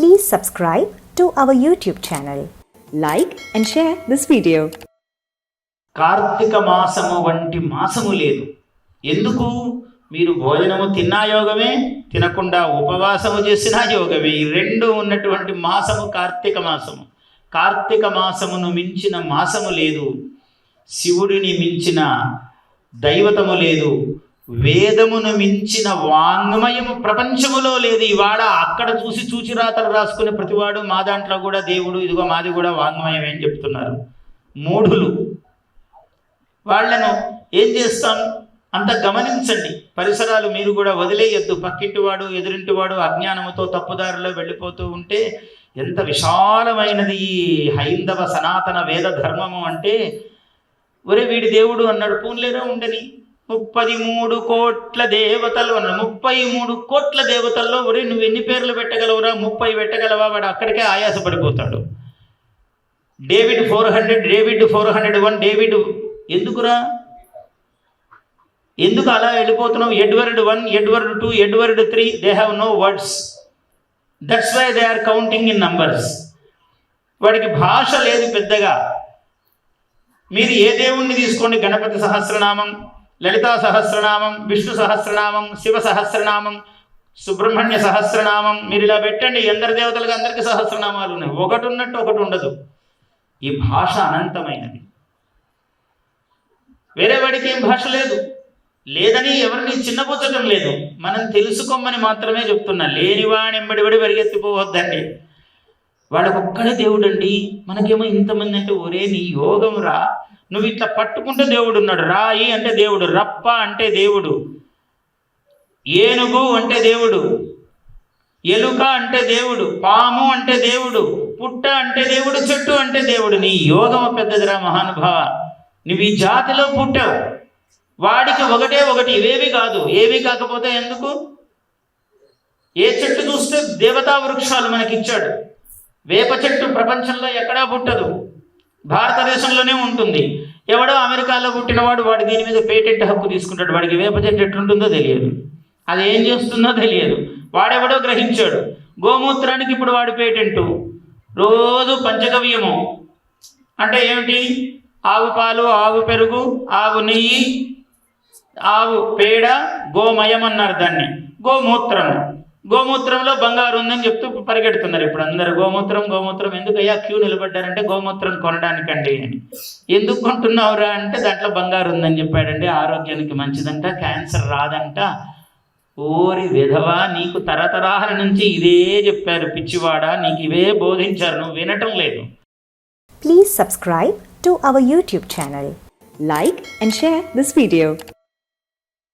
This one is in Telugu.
Please subscribe to our YouTube channel. Like and share this video. Karthika మాసము వంటి మాసము లేదు. ఎందుకు? మీరు భోజనము తిన్నా యోగమే తినకుండా ఉపవాసము చేసినా యోగమే. ఈ రెండు ఉన్నటువంటి మాసము కార్తీక మాసము. కార్తీక మాసమును మించిన మాసము లేదు. శివుడిని మించిన దైవతము లేదు. వేదమును మించిన వాంగ్మయము ప్రపంచములో లేదు. ఇవాళ అక్కడ చూసి చూచి రాతలు రాసుకునే ప్రతివాడు మా దాంట్లో కూడా దేవుడు ఇదిగో మాది కూడా వాంగ్మయం ఏం చెప్తున్నారు. మూఢులు. వాళ్ళను ఏం చేస్తాం? అంత గమనించండి. పరిసరాలు మీరు కూడా వదిలేయొద్దు. పక్కింటివాడు ఎదురింటివాడు అజ్ఞానముతో తప్పుదారిలో వెళ్ళిపోతూ ఉంటే ఎంత విశాలమైనది ఈ హైందవ సనాతన వేద ధర్మము అంటే ఒరే వీడి దేవుడు అన్నాడు. పూన్లేరా ఉండని? ముప్పది మూడు కోట్ల దేవతలు అన్నారు ముప్పై మూడు కోట్ల దేవతల్లో ఒరే నువ్వు ఎన్ని పేర్లు పెట్టగలవురా? ముప్పై పెట్టగలవా? వాడు అక్కడికే ఆయాసపడిపోతాడు. David four hundred David four hundred one David ఎందుకురా? ఎందుకు అలా వెళ్ళిపోతున్నావు? Edward one Edward two Edward three they have no words that's why they are counting in numbers వాడికి భాష లేదు పెద్దగా. మీరు ఏ దేవుణ్ణి తీసుకోండి? గణపతి సహస్రనామం. లలితా సహస్రనామం విష్ణు సహస్రనామం శివ సహస్రనామం సుబ్రహ్మణ్య సహస్రనామం మీరు ఇలా పెట్టండి. ఎందరి దేవతలకు అందరికీ సహస్రనామాలు ఉన్నాయి. ఒకటి ఉన్నట్టు ఒకటి ఉండదు. ఈ భాష అనంతమైనది. వేరే వాడికి ఏం భాష లేదు. లేదని ఎవరిని చిన్నపుచ్చటం లేదు. మనం తెలుసుకోమని మాత్రమే చెప్తున్నా. లేనివాణి ఎంబడిబడి పరిగెత్తిపోవద్దండి. వాడికొక్కడే దేవుడండి. మనకేమో ఇంతమంది అంటే ఒరే నీ యోగం రా నువ్వు ఇట్లా పట్టుకుంటే దేవుడు ఉన్నాడు. రాయి అంటే దేవుడు రప్ప అంటే దేవుడు ఏనుగు అంటే దేవుడు ఎలుక అంటే దేవుడు పాము అంటే దేవుడు పుట్ట అంటే దేవుడు చెట్టు అంటే దేవుడు. నీ యోగం పెద్దదిరా మహానుభావ. నువ్వు ఈ జాతిలో పుట్టావు. వాడికి ఒకటే ఒకటి ఇవేవి కాదు. ఏవి కాకపోతే ఎందుకు? ఏ చెట్టు చూస్తే దేవతా వృక్షాలు మనకిచ్చాడు. వేప చెట్టు ప్రపంచంలో ఎక్కడా పుట్టదు. భారతదేశంలోనే ఉంటుంది. ఎవడో అమెరికాలో పుట్టినవాడు వాడు దీని మీద పేటెంట్ హక్కు తీసుకుంటాడు. వాడికి వేప చెట్టు ఎట్లుంటుందో తెలియదు. అది ఏం చేస్తుందో తెలియదు. వాడెవడో గ్రహించాడు. గోమూత్రానికి ఇప్పుడు వాడు పేటెంటు. రోజు పంచగవ్యము. అంటే ఏమిటి? ఆవు పాలు ఆవు పెరుగు ఆవు నెయ్యి ఆవు పేడ గోమయం అన్నారు దాన్ని. గోమూత్రం. గోమూత్రంలో బంగారు ఉందని చెప్తూ పరిగెడుతున్నారు ఇప్పుడు అందరు. గోమూత్రం గోమూత్రం ఎందుకు అయ్యా క్యూ నిలబడ్డారంటే గోమూత్రం కొనడానికండి అని. ఎందుకు కొంటున్నావురా అంటే దాంట్లో బంగారు ఉందని చెప్పాడండి. ఆరోగ్యానికి మంచిదంట క్యాన్సర్ రాదంట. ఓరి విధవా నీకు తరతరాల నుంచి ఇదే చెప్పారు పిచ్చివాడా నీకు ఇవే బోధించారు నువ్వు వినటం లేదు. Please subscribe to our YouTube channel like and share this video